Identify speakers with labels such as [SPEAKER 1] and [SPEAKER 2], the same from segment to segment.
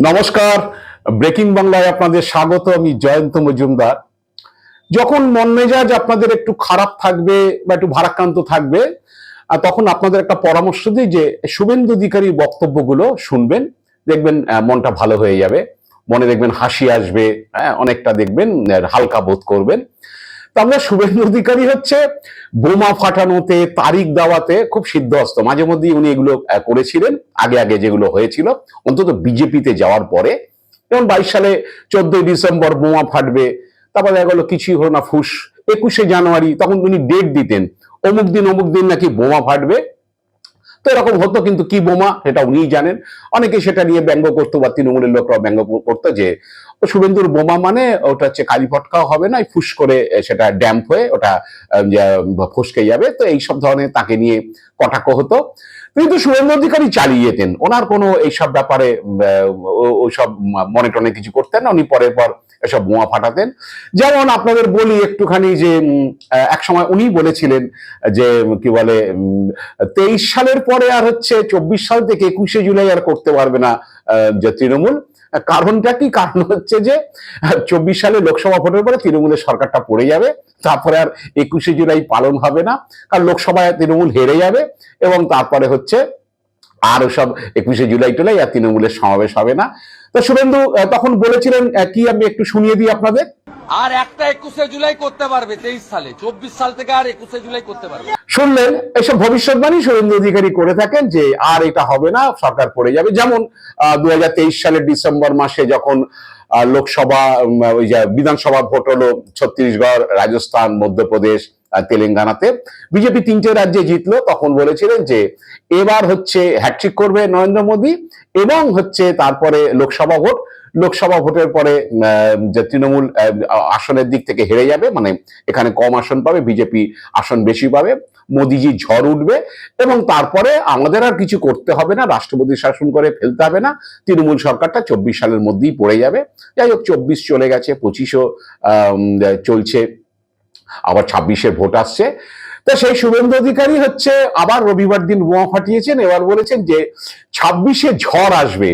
[SPEAKER 1] নমস্কার ব্রেকিং বাংলায় আপনাদের স্বাগত আমি জয়ন্ত মজুমদার। যখন মন মেজাজ আপনাদের একটু খারাপ থাকবে বা একটু ভারাক্রান্ত থাকবে তখন আপনাদের একটা পরামর্শ দিই যে শুভেন্দু অধিকারীর বক্তব্যগুলো শুনবেন দেখবেন মনটা ভালো হয়ে যাবে মনে দেখবেন হাসি আসবে হ্যাঁ, অনেকটা দেখবেন হালকা বোধ করবেন। তো আমরা শুভেন্দু অধিকারী হচ্ছে বোমা ফাটানোতে, তারিখ দেওয়াতে খুব সিদ্ধহস্ত। মাঝে মধ্যেই উনি এগুলো করেছিলেন, আগে আগে যেগুলো হয়েছিল। অন্তত বিজেপিতে যাওয়ার পরে, যেমন বাইশ সালে চোদ্দই ডিসেম্বর বোমা ফাটবে, তারপরে দেখা গেলো কিছুই হলো না, ফুস। একুশে জানুয়ারি, তখন উনি ডেট দিতেন, অমুক দিন অমুক দিন নাকি বোমা ফাটবে। তো এরকম হতো কিন্তু কি বোমা, সেটা উনিই জানেন। অনেকে সেটা নিয়ে ব্যঙ্গ করতো বা তৃণমূলের লোকরাও ব্যঙ্গ করতো যে ও শুভেন্দুর বোমা মানে ওটা হচ্ছে কালী ফটকাও হবে না ফুস করে সেটা ড্যাম্প হয়ে ওটা ফসকে যাবে। তো এইসব ধরনের তাকে নিয়ে কটাক্ষ হতো। কিন্তু শুভেন্দু অধিকারী চালিয়ে যেতেন। ওনার কোনো এইসব ব্যাপারে ওইসব মনে টনে কিছু করতেন না। উনি পরের পর এসব বোমা ফাটাতেন। যেমন আপনাদের বলি একটুখানি যে উম, আহ, একসময় উনি বলেছিলেন যে কি বলে তেইশ সালের পরে আর হচ্ছে চব্বিশ সাল থেকে একুশে জুলাই আর করতে পারবে না যে তৃণমূল। কারণটা কি? কারণ হচ্ছে যে চব্বিশ সালে লোকসভা ভোটের পরে তৃণমূলের সরকারটা পড়ে যাবে। তারপরে আর একুশে জুলাই পালন হবে না, কারণ লোকসভায় তৃণমূল হেরে যাবে এবং তারপরে হচ্ছে আর সব একুশে জুলাই টুলাই আর তৃণমূলের সমাবেশ হবে না। তো শুভেন্দু তখন বলেছিলেন কি আমি একটু শুনিয়ে দিই আপনাদের?
[SPEAKER 2] আর একটা একুশে জুলাই করতে পারবে তেইশ সালে। চব্বিশ সাল থেকে আর একুশে জুলাই করতে পারবে।
[SPEAKER 1] শুনলেন এসব ভবিষ্যৎবাণী শুভেন্দু অধিকারী করে থাকেন যে আর এটা হবে না সরকার পড়ে যাবে। যেমন দু হাজার তেইশ সালের ডিসেম্বর মাসে যখন লোকসভা ওই যে বিধানসভা ভোট হলো ছত্তিশগড় রাজস্থান মধ্যপ্রদেশ তেলেঙ্গানাতে। বিজেপি তিনটে রাজ্যে জিতলো, তখন বলেছিলেন যে এবার হচ্ছে হ্যাট্রিক করবে নরেন্দ্র মোদী এবং হচ্ছে তারপরে লোকসভা ভোট। লোকসভা ভোটের পরে যে তৃণমূল আসনের দিক থেকে হেরে যাবে মানে এখানে কম আসন পাবে, বিজেপি আসন বেশি পাবে, মোদিজি ঝড় উঠবে এবং তারপরে আমাদের আর কিছু করতে হবে না, রাষ্ট্রপতি শাসন করে ফেলতে হবে না, তৃণমূল সরকারটা চব্বিশ সালের মধ্যেই পড়ে যাবে। যাই হোক, চব্বিশ চলে গেছে, পঁচিশও চলছে। আবার ছাব্বিশে ভোট আসছে। তো সেই শুভেন্দু অধিকারী হচ্ছে আবার রবিবার দিন বোমা ফাটিয়েছেন, এবার বলেছেন যে ছাব্বিশে ঝড় আসবে।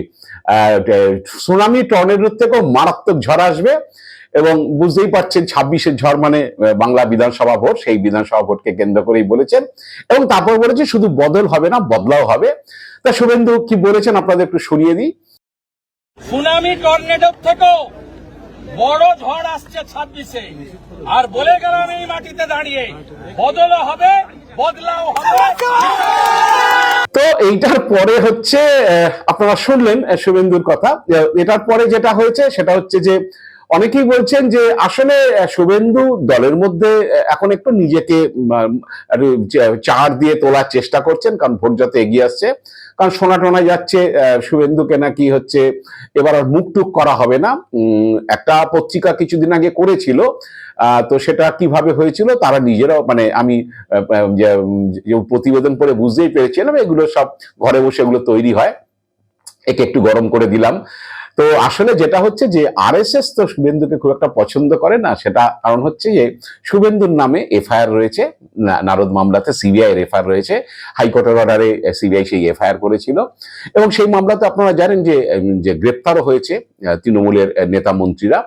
[SPEAKER 1] সুনামি টর্নেডোর থেকেও মারাত্মক ঝড় আসবে এবং বুঝতেই পারছেন ছাব্বিশের ঝড় মানে বাংলা বিধানসভা ভোট, সেই বিধানসভা ভোটকে কেন্দ্র করেই বলেছেন এবং তারপর বলেছে শুধু বদল হবে না, বদলাও হবে। তা শুভেন্দু কি বলেছেন আপনাদের একটু শুনিয়ে দিই।
[SPEAKER 2] সুনামি টর্নেডোর থেকেও বড় ঝড় আসছে ছাব্বিশে। আর বলে গেলাম এই মাটিতে দাঁড়িয়ে। বদলও হবে, বদলাও হবে।
[SPEAKER 1] তো এইটার পরে হচ্ছে আপনারা শুনলেন শুভেন্দুর কথা। এটার পরে যেটা হয়েছে, সেটা হচ্ছে যে অনেকেই বলছেন যে আসলে শুভেন্দু দলের মধ্যে এখন একটু নিজেকে চার দিয়ে তোলার চেষ্টা করছেন, কারণ ভোট যাতে এগিয়ে আসছে। কারণ শোনা টোনা যাচ্ছে শুভেন্দুকে নাকি হচ্ছে এবার আর মুখ টুক করা হবে না। একটা পত্রিকা কিছুদিন আগে করেছিল তো সেটা কীভাবে হয়েছিল তারা নিজেরাও মানে আমি যে প্রতিবেদন পড়ে বুঝতেই পেরেছিলাম, এগুলো সব ঘরে বসে এগুলো তৈরি হয়। একে একটু গরম করে দিলাম। তো আসলে যেটা হচ্ছে যে আরএসএস তো শুভেন্দুকে খুব একটা পছন্দ করে না, সেটা কারণ হচ্ছে যে শুভেন্দুর নামে এফআইআর রয়েছে নারদ মামলাতে সিবিআই এর এফআইআর রয়েছে, হাইকোর্টের অর্ডারে সিবিআই সেই এফআইআর করেছিল। এবং সেই মামলাতে আপনারা জানেন যে যে গ্রেপ্তারও হয়েছে তৃণমূলের নেতা মন্ত্রীরা।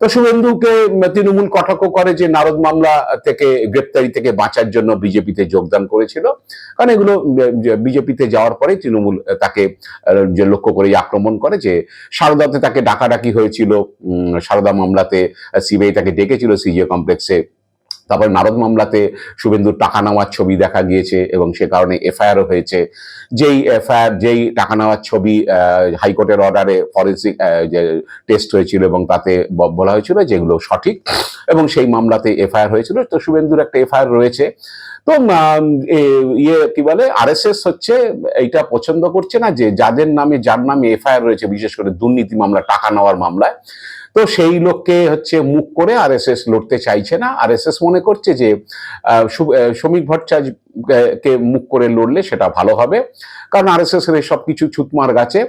[SPEAKER 1] তো শুভেন্দুকে তৃণমূল কটাক্ষ করে যে নারদ মামলা থেকে গ্রেপ্তারি থেকে বাঁচার জন্য বিজেপিতে যোগদান করেছিল। কারণ এগুলো বিজেপিতে যাওয়ার পরে তৃণমূল তাকে যে লক্ষ্য করে আক্রমণ করে যে সারদাতে তাকে ডাকাডাকি হয়েছিল। সারদা মামলাতে সিবিআই তাকে ডেকেছিল সিজিও কমপ্লেক্সে তারপরে নারদ মামলাতে শুভেন্দুর টাকা নেওয়ার ছবি দেখা গিয়েছে এবং সে কারণে এফআইআরও হয়েছে। যেই এফআইআর, যেই টাকা নেওয়ার ছবি হাইকোর্টের অর্ডারে ফরেন্সিক যে টেস্ট হয়েছিল এবং তাতে বলা হয়েছিল যেগুলো সঠিক এবং সেই মামলাতে এফআইআর হয়েছিল। তো শুভেন্দুর একটা এফআইআর রয়েছে। তো ইয়ে কি বলে, আরএসএস হচ্ছে এইটা পছন্দ করছে না যে যাদের নামে, যার নামে এফআইআর রয়েছে, বিশেষ করে দুর্নীতি মামলা, টাকা নেওয়ার মামলায় তো সেই লোককে হচ্ছে মুখ করে আরএসএস লড়তে চাইছে না। আরএসএস মনে করছে যে শ্রমিক ভট্টাচার্য কে মুখ করে লড়লে সেটা ভালো হবে। কারণ আর এস এস এর সব কিছু ছুতমার গাছে।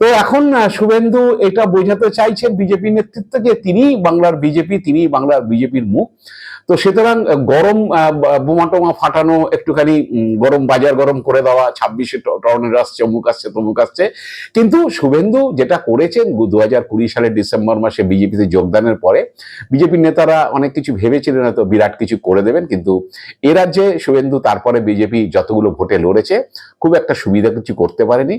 [SPEAKER 1] তো এখন শুভেন্দু এটা বোঝাতে চাইছেন বিজেপি নেতৃত্বকে তিনি বাংলার বিজেপি, তিনি বাংলার বিজেপির মুখ। তো সুতরাং গরম বোমা টোমা ফাটানো, একটুখানি গরম, বাজার গরম করে দেওয়া, ছাব্বিশে টর্নের আসছে, অমুক আসছে, তমুক আসছে। কিন্তু শুভেন্দু যেটা করেছেন দু হাজার কুড়ি সালের ডিসেম্বর মাসে বিজেপিতে যোগদানের পরে, বিজেপির নেতারা অনেক কিছু ভেবেছিলেন, হয়তো বিরাট কিছু করে দেবেন। কিন্তু এ রাজ্যে শুভেন্দু তারপরে বিজেপি যতগুলো ভোটে লড়েছে, খুব একটা সুবিধা কিছু করতে পারেনি।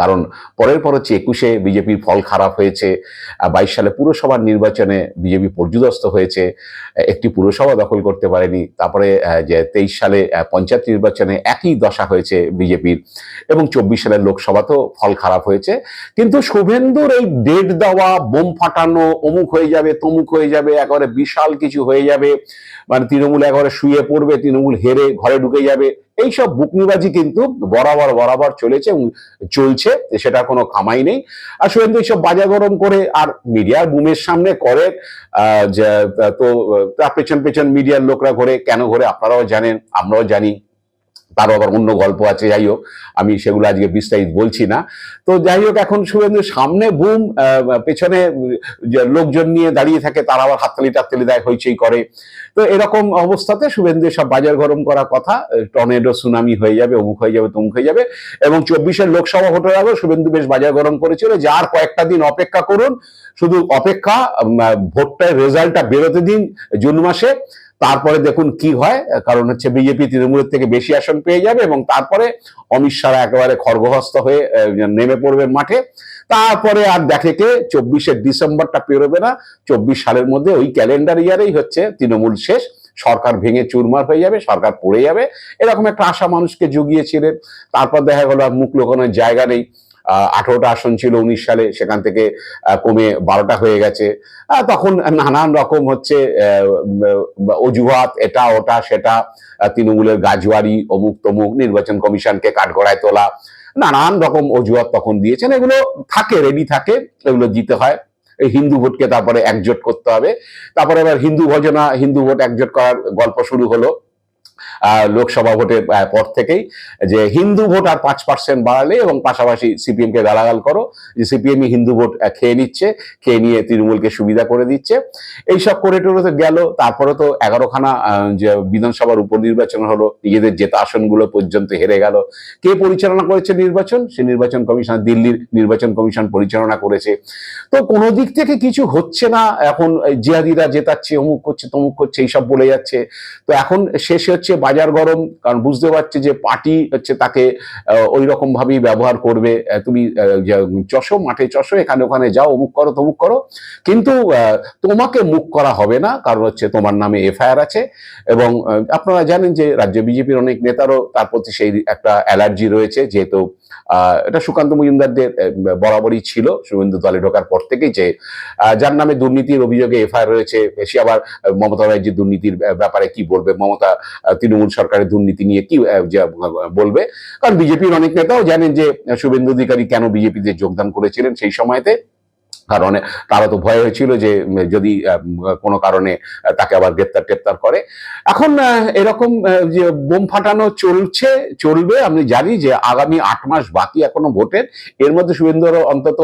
[SPEAKER 1] কারণ পরের পর হচ্ছে একুশে বিজেপির ফল খারাপ হয়েছে বাইশ সালে পুরসভার নির্বাচনে বিজেপি পর্যুদস্ত হয়েছে, একটি পুরসভা দখল করতে পারেনি। তারপরে যে তেইশ সালে পঞ্চায়েত নির্বাচনে একই দশা হয়েছে বিজেপির এবং চব্বিশ সালের লোকসভাতেও ফল খারাপ হয়েছে। কিন্তু শুভেন্দুর এই ডেট দেওয়া, বোম ফাটানো, অমুক হয়ে যাবে, তমুক হয়ে যাবে, একেবারে বিশাল কিছু হয়ে যাবে মানে তৃণমূল একেবারে শুয়ে পড়বে, তৃণমূল হেরে ঘরে ঢুকে যাবে। এইসব বুকনিবাজি কিন্তু বরাবর বরাবর চলেছে চলছে, সেটা কোনো কামাই নেই। আর শুভেন্দু এইসব বাজা গরম করে আর মিডিয়ার বুমের সামনে করে তো তার পেছন পেছন মিডিয়ার লোকরা ঘরে, কেন ঘরে আপনারাও জানেন, আমরাও জানি। তারও আবার অন্য গল্প আছে, যাই হোক, আমি সেগুলো আজকে বিস্তারিত বলছি না। তো যাই হোক, এখন শুভেন্দু সামনে বুম পেছনে লোকজন নিয়ে দাঁড়িয়ে থাকে, তারা আবার হাততালি টাততালি দেয়, হইচই করে। তো এরকম অবস্থাতে শুভেন্দু সব বাজার গরম করা কথা টর্নেডো, সুনামি হয়ে যাবে, অমুক হয়ে যাবে, তমুক হয়ে যাবে এবং চব্বিশের লোকসভা ভোটের আগেও শুভেন্দু বেশ বাজার গরম করেছিল। যার কয়েকটা দিন অপেক্ষা করুন, শুধু অপেক্ষা ভোটটার রেজাল্টটা বেরোতে দিন জুন মাসে। তারপরে দেখুন কি হয়, কারণ হচ্ছে বিজেপি তৃণমূলের থেকে বেশি আসন পেয়ে যাবে এবং তারপরে অমিত শাহ একেবারে খর্গহস্ত হয়ে নেমে পড়বে মাঠে। তারপরে আর দেখে কে? চব্বিশের ডিসেম্বরটা পেরোবে না। চব্বিশ সালের মধ্যে ওই ক্যালেন্ডার ইয়ারেই হচ্ছে তৃণমূল শেষ। সরকার ভেঙে চুরমার হয়ে যাবে, সরকার পড়ে যাবে। এরকম একটা আশা মানুষকে জুগিয়েছিলেন তারপর দেখা গেল আর মুখ লোকানোর জায়গা নেই। আঠারোটা আসন ছিল উনিশ সালে, সেখান থেকে কমে বারোটা হয়ে গেছে। তখন নানান রকম হচ্ছে অজুহাত, এটা, ওটা, সেটা তৃণমূলের গাজওয়ারি অমুক তমুক, নির্বাচন কমিশনকে কাঠগড়ায় তোলা, নানান রকম অজুহাত তখন দিয়েছেন। এগুলো থাকে রেডি থাকে, এগুলো দিতে হয়। এই হিন্দু ভোটকে তারপরে একজোট করতে হবে। তারপরে এবার হিন্দু ভজনা, হিন্দু ভোট একজোট করার গল্প শুরু হলো। লোকসভা ভোটের পর থেকেই যে হিন্দু ভোট আর পাঁচ পার্সেন্ট বাড়ালে এবং পাশাপাশি সিপিএম কে গালাগাল করো, যে সিপিএম হিন্দু ভোট খেয়ে নিচ্ছে, খেয়ে নিয়ে তৃণমূলকে সুবিধা করে দিচ্ছে। এইসব করে টোরে গেল, তারপরে তো এগারোখানা যে বিধানসভার উপনির্বাচন হলো, নিজেদের জেতা আসনগুলো পর্যন্ত হেরে গেল। কে পরিচালনা করেছে নির্বাচন? সে নির্বাচন কমিশন, দিল্লির নির্বাচন কমিশন পরিচালনা করেছে। তো কোনো দিক থেকে কিছু হচ্ছে না, এখন এই জিহাদিরা জেতাচ্ছে, অমুক করছে, তমুক করছে, এইসব বলে যাচ্ছে। তো এখন শেষে হচ্ছে বাজার গরম, কারণ বুঝতে পারছে যে পার্টি হচ্ছে তাকে ওই রকম ভাবেই ব্যবহার করবে। তুমি চষো মাঠে, চষো, এখানে ওখানে যাও, অমুক করো, তমুক করো। কিন্তু তোমাকে মুখ করা হবে না, কারণ হচ্ছে তোমার নামে এফআইআর আছে। এবং আপনারা জানেন যে রাজ্য বিজেপির অনেক নেতারও তার প্রতি সেই একটা অ্যালার্জি রয়েছে, যেহেতু এটা সুকান্ত মজুমদারদের বরাবরই ছিল, শুভেন্দু দলে ঢোকার পর থেকেই যে যার নামে দুর্নীতির অভিযোগে এফআইআর রয়েছে, সে আবার মমতা যে দুর্নীতির ব্যাপারে কি বলবে, মমতা তৃণমূল সরকারের দুর্নীতি নিয়ে কি বলবে। কারণ বিজেপির অনেক নেতাও জানেন যে, শুভেন্দু অধিকারী কেন বিজেপিতে যোগদান করেছিলেন সেই সময়তে। কারণে তারা তো ভয় হয়েছিল যে যদি কোনো কারণে তাকে আবার গ্রেপ্তার টেপ্তার করে। এখন এরকম যে বোম ফাটানো চলছে, চলবে, আমি জানি যে আগামী আট মাস বাকি এখনও ভোটের। এর মধ্যে শুভেন্দুর অন্তত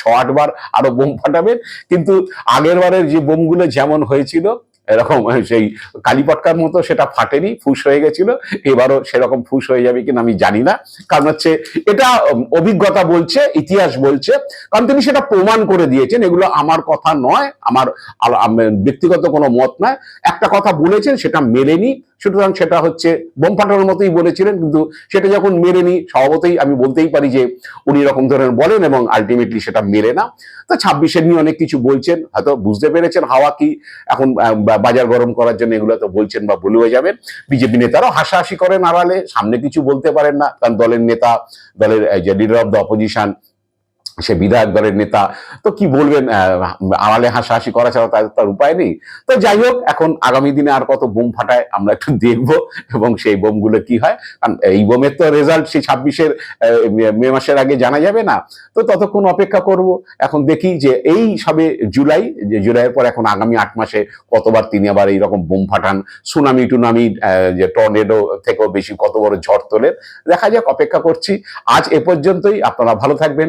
[SPEAKER 1] ছ, আটবার আরও বোম ফাটাবেন। কিন্তু আগের বারের যে বোমগুলো যেমন হয়েছিল এরকম, সেই কালীপটকার মতো সেটা ফাটেনি, ফুস হয়ে গেছিল। এবারও সেরকম ফুস হয়ে যাবে কিনা আমি জানি না। কারণ হচ্ছে, এটা অভিজ্ঞতা বলছে, ইতিহাস বলছে। কারণ তিনি সেটা প্রমাণ করে দিয়েছেন, এগুলো আমার কথা নয়, আমার ব্যক্তিগত কোনো মত নয়। একটা কথা বলেছেন, সেটা মেলেনি। সুতরাং সেটা হচ্ছে, বোম ফাটানোর মতোই বলেছিলেন, কিন্তু সেটা যখন মেলেনি, স্বভাবতই আমি বলতেই পারি যে, উনি এরকম ধরনের বলেন এবং আলটিমেটলি সেটা মেলে না। তো ছাব্বিশের নিয়ে অনেক কিছু বলছেন, হয়তো বুঝতে পেরেছেন হাওয়া কি, এখন বাজার গরম করার জন্য এগুলো তো বলছেন বা বলেও যাবেন। বিজেপি নেতারাও হাসাহাসি করেন আড়ালে সামনে কিছু বলতে পারেন না, কারণ দলের নেতা, দলের লিডার অফ দ্য অপোজিশন সে বিধায়ক দলের নেতা। তো কি বলবেন আড়ালে হাসাহাসি করা ছাড়া তার তার উপায় নেই। তো যাই হোক, এখন আগামী দিনে আর কত বোম ফাটায় আমরা একটু দেখব এবং সেই বোমগুলো কি হয়। কারণ এই বোমের তো রেজাল্ট সেই ছাব্বিশের মে মাসের আগে জানা যাবে না। তো ততক্ষণ অপেক্ষা করব। এখন দেখি যে এই সবে জুলাই, যে জুলাইয়ের পর এখন আগামী আট মাসে কতবার তিনি আবার এইরকম বোম ফাটান। সুনামি টুনামি যে টর্নেডো থেকেও বেশি কত বড় ঝড় তোলেন। দেখা যাক, অপেক্ষা করছি। আজ এ পর্যন্তই। আপনারা ভালো থাকবেন